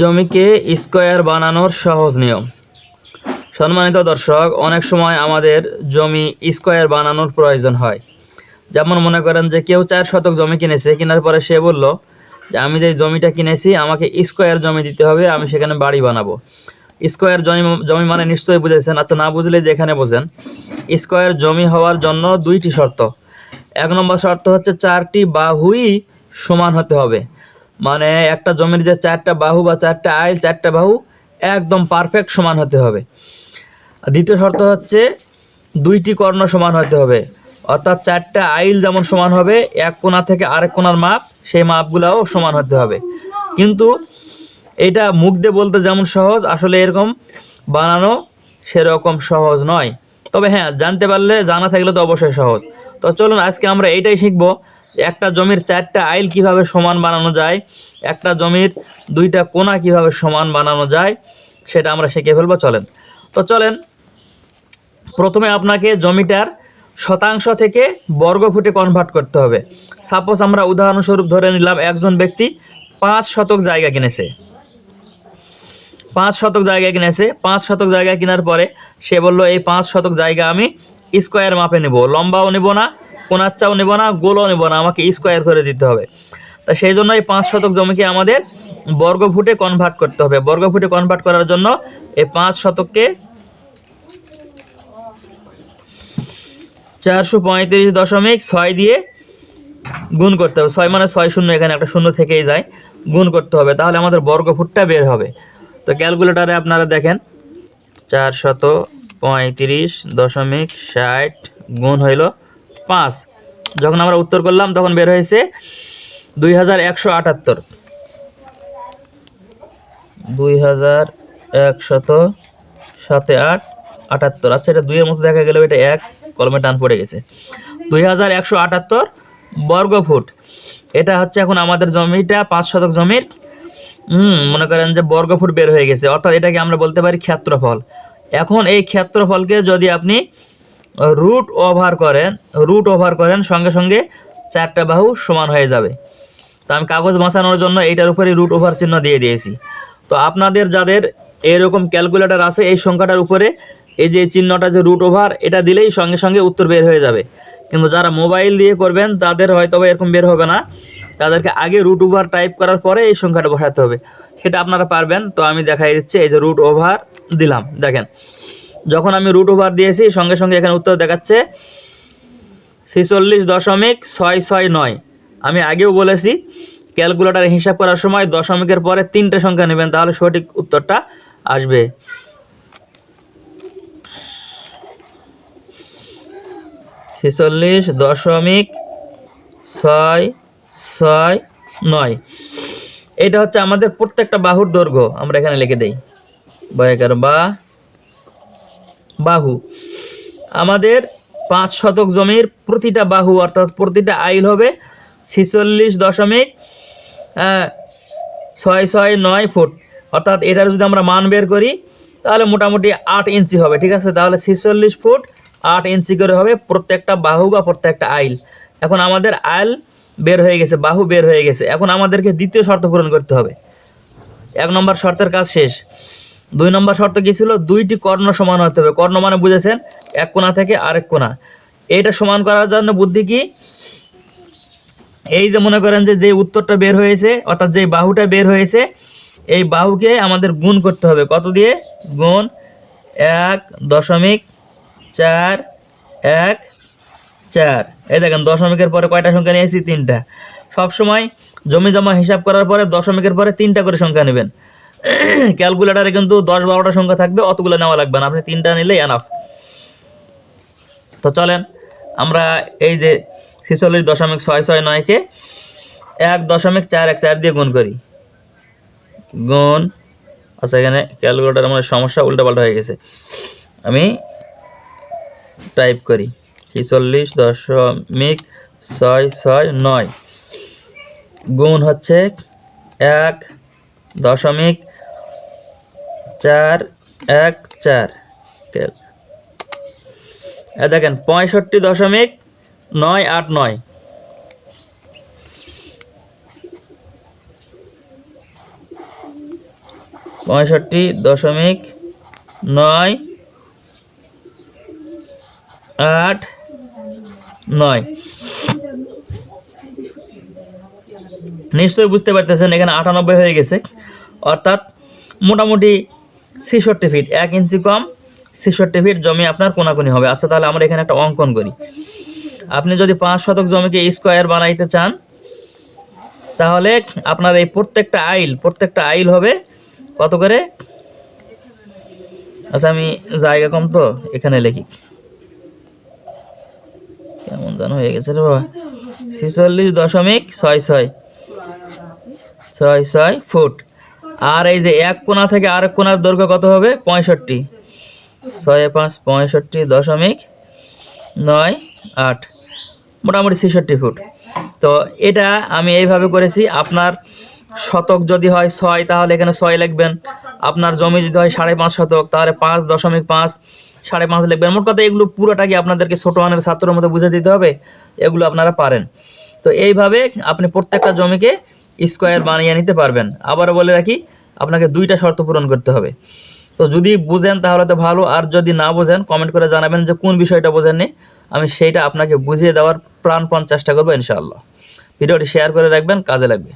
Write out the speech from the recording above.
জমিকে স্কোয়ার বানানোর সহজ নিয়ম। সম্মানিত দর্শক, অনেক সময় আমাদের জমি স্কোয়ার বানানোর প্রয়োজন হয়। যেমন মনে করেন যে কেউ চার শতক জমি কিনেছে, কেনার পরে সে বলল যে, আমি যে জমিটা কিনেছি, আমাকে স্কোয়ার জমি দিতে হবে, আমি সেখানে বাড়ি বানাবো। স্কোয়ার জমি জমি মানে নিশ্চয়ই বুঝেছেন আচ্ছা না বুঝলে যে এখানে বোঝেন। স্কোয়ার জমি হওয়ার জন্য দুইটি শর্ত। এক নম্বর শর্ত হচ্ছে চারটি বাহুই সমান হতে হবে। মানে একটা জমির যে চারটা বাহু বা চারটা আইল, চারটা বাহু, একদম পারফেক্ট সমান হতে হবে। দ্বিতীয় শর্ত হচ্ছে দুইটি কর্ণ সমান হতে হবে। অর্থাৎ চারটা আইল যেমন সমান হবে, এক কোণা থেকে আরেক কোণার মাপ, সেই মাপগুলাও সমান হতে হবে। কিন্তু এটা মুখ দিয়ে বলতে যেমন সহজ, আসলে এরকম বানানো সেরকম সহজ নয়। তবে হ্যাঁ জানতে পারলে, জানা থাকলে তো অবশ্যই সহজ। তো চলুন, আজকে আমরা এইটাই শিখব। একটা জমির চারটা আইল কীভাবে সমান বানানো যায়? একটা জমির দুইটা কোণা কীভাবে সমান বানানো যায়? সেটা আমরা শিখে ফেলব, চলেন। তো চলেন, প্রথমে আপনাকে জমিটার শতাংশ থেকে বর্গ ফুটে কনভার্ট করতে হবে। সাপোজ আমরা উদাহরণস্বরূপ ধরে নিলাম, একজন ব্যক্তি পাঁচ শতক জায়গা কিনেছে। পাঁচ শতক জায়গা কিনেছে। পাঁচ শতক জায়গা কেনার পরে সে বলল, এই পাঁচ শতক জায়গা আমি স্কোয়ার মাপে নেব। লম্বাও নেব না কোনাচ্চাও নেব না, গোলও নেব না, আমাকে স্কোয়ার করে দিতে হবে। তা সেই জন্য এই পাঁচ শতক জমিকে আমাদের বর্গ ফুটে কনভার্ট করতে হবে। বর্গ ফুটে কনভার্ট করার জন্য এই পাঁচ শতককে চারশো পঁয়ত্রিশ দশমিক ছয় দিয়ে গুণ করতে হবে। ছয় মানে ছয় শূন্য, এখানে একটা শূন্য থেকেই যায়। গুণ করতে হবে, তাহলে আমাদের বর্গফুটটা বের হবে। তো ক্যালকুলেটারে আপনারা দেখেন, চার শত পঁয়ত্রিশ দশমিক ষাট গুণ হইল পাঁচ। যখন আমরা উত্তর করলাম, তখন বের হয়েছে দুই হাজার একশো আটাত্তর। দুই হাজার একশত সাতে আট আটাত্তর। আচ্ছা এটা দুইয়ের মতো দেখা গেলেও এটা এক, কলমে টান পড়ে গেছে। দুই হাজার একশো আটাত্তর বর্গ ফুট এটা হচ্ছে এখন আমাদের জমিটা, পাঁচ শতক জমির। হুম, মনে করেন যে বর্গ ফুট বের হয়ে গেছে। অর্থাৎ এটাকে আমরা বলতে পারি ক্ষেত্রফল। এখন এই ক্ষেত্রফলকে যদি আপনি রুট ওভার করেন রুট ওভার করেন, সঙ্গে সঙ্গে চারটা বাহু সমান হয়ে যাবে। তো আমি কাগজ বাঁচানোর জন্য এইটার উপরে রুট ওভার চিহ্ন দিয়ে দিয়েছি। তো আপনাদের যাদের এরকম ক্যালকুলেটর আছে, এই সংখ্যাটার উপরে এই যে চিহ্নটা যে রুট ওভার এটা দিলেই সঙ্গে সঙ্গে উত্তর বের হয়ে যাবে। কিন্তু যারা মোবাইল দিয়ে করবেন, তাদের হয়তো এরকম বের হবে না। তাদেরকে আগে রুট ওভার টাইপ করার পরে এই সংখ্যাটা বসাতে হবে। সেটা আপনারা পারবেন। তো আমি দেখাই দিচ্ছি, এই যে রুট ওভার দিলাম। দেখেন যখন আমি রুট ওভার দিয়েছি, সঙ্গে সঙ্গে এখানে উত্তর দেখাচ্ছে ছেচল্লিশ দশমিক ছয় ছয় নয়। আমি আগেও বলেছি ক্যালকুলেটারে হিসাব করার সময় দশমিকের পরে তিনটে সংখ্যা নেবেন, তাহলে সঠিক উত্তরটা আসবে। ছেচল্লিশ দশমিক ছয় ছয় নয়। এটা হচ্ছে আমাদের প্রত্যেকটা বাহুর দৈর্ঘ্য, আমরা এখানে লিখে দেই। বয়াকার বা বাহু। আমাদের পাঁচ শতক জমির প্রতিটা বাহু, অর্থাৎ প্রতিটা আইল হবে ছিচল্লিশ দশমিক ছয় ছয় নয় ফুট। অর্থাৎ এটার যদি আমরা মান বের করি, তাহলে মোটামুটি আট ইঞ্চি হবে, ঠিক আছে? তাহলে ছিচল্লিশ ফুট আট ইঞ্চি করে হবে প্রত্যেকটা বাহু বা প্রত্যেকটা আইল। এখন আমাদের আইল বের হয়ে গেছে, বাহু বের হয়ে গেছে। এখন আমাদেরকে দ্বিতীয় শর্ত পূরণ করতে হবে। এক নম্বর শর্তের কাজ শেষ। দুই নম্বর শর্ত কি ছিল? দুইটি কর্ণ সমান হতে হবে। কর্ণ মানে বুঝেছেন, এক কোণা থেকে আরেক কোণা। এটা সমান করার জন্য বুদ্ধি কি? এই যে মনে করেন যে যে উত্তরটা বের হয়েছে, অর্থাৎ যে বাহুটা বের হয়েছে, এই বাহুকে আমাদের গুণ করতে হবে। কত দিয়ে? গুণ এক দশমিক চার এক চার। এই দেখেন, দশমিকের পরে কয়টা সংখ্যা নিয়েছি? তিনটা। সবসময় জমি জমা হিসাব করার পরে দশমিকের পরে তিনটা করে সংখ্যা নেবেন। ক্যালকুলেটারে কিন্তু দশ বারোটা সংখ্যা থাকবে, অতগুলো নেওয়া লাগবে না। আপনি তিনটা নিলেই এনাফ তো চলেন, আমরা এই যে ছেচল্লিশ দশমিক ছয় ছয় নয়কে এক দশমিক চার এক চার দিয়ে গুণ করি। গুণ আচ্ছা এখানে ক্যালকুলেটার আমার সমস্যা উল্টাপাল্টা হয়ে গেছে। আমি টাইপ করি, ছেচল্লিশ দশমিক ছয় ছয় নয়। গুণ হচ্ছে এক দশমিক চার, এক, চার। দেখেন, পঁয়ষট্টি দশমিক নয় আট নয়। পঁয়ষট্টি দশমিক নয় আট নয়। নিশ্চয়ই বুঝতে পারতেছেন, এখানে আটানব্বই হয়ে গেছে। অর্থাৎ মোটামুটি ছেষট্টি ফিট এক ইঞ্চি কম, ছেষট্টি ফিট জমি আপনার কোনাকুনি হবে। আচ্ছা তাহলে আমরা এখানে একটা অঙ্কন করি। আপনি যদি পাঁচ শতক জমিকে স্কোয়ার বানাইতে চান, তাহলে আপনার এই প্রত্যেকটা আইল প্রত্যেকটা আইল হবে কত করে? আচ্ছা আমি জায়গা কম তো, এখানে লিখি। কেমন যেন হয়ে গেছে রে বাবা। ছেচল্লিশ দশমিক ছয় ছয় ছয় ছয় ফুট। আর এই যে এক কোণা থেকে আরেক কোণার দৈর্ঘ্য কত হবে? পঁয়ষট্টি। ছয়, পাঁচ, পঁয়ষট্টি দশমিক নয় আট। মোটামুটি ছেষট্টি ফুট। তো এটা আমি এইভাবে করেছি, আপনার শতক যদি হয় ছয়, তাহলে এখানে ছয় লিখবেন। আপনার জমি যদি হয় সাড়ে পাঁচ শতক, তাহলে পাঁচ দশমিক পাঁচ, সাড়ে পাঁচ লিখবেন। মোট কথা এগুলো পুরোটা কি আপনাদেরকে ছোটো মানের ছাত্রের মধ্যে বুঝে দিতে হবে? এগুলো আপনারা পারেন। তো এইভাবে আপনি প্রত্যেকটা জমিকে স্কোয়ার বানিয়ে নিতে পারবেন। আবার বলে রাখি, আপনাকে দুইটা শর্ত পূরণ করতে হবে। তো যদি বুঝেন তাহলে তো ভালো, আর যদি না বোঝেন কমেন্ট করে জানাবেন যে কোন বিষয়টা বোঝেননি। আমি সেইটা আপনাকে বুঝিয়ে দেওয়ার প্রাণপণ চেষ্টা করব ইনশাআল্লাহ। ভিডিওটি শেয়ার করে রাখবেন, কাজে লাগবে।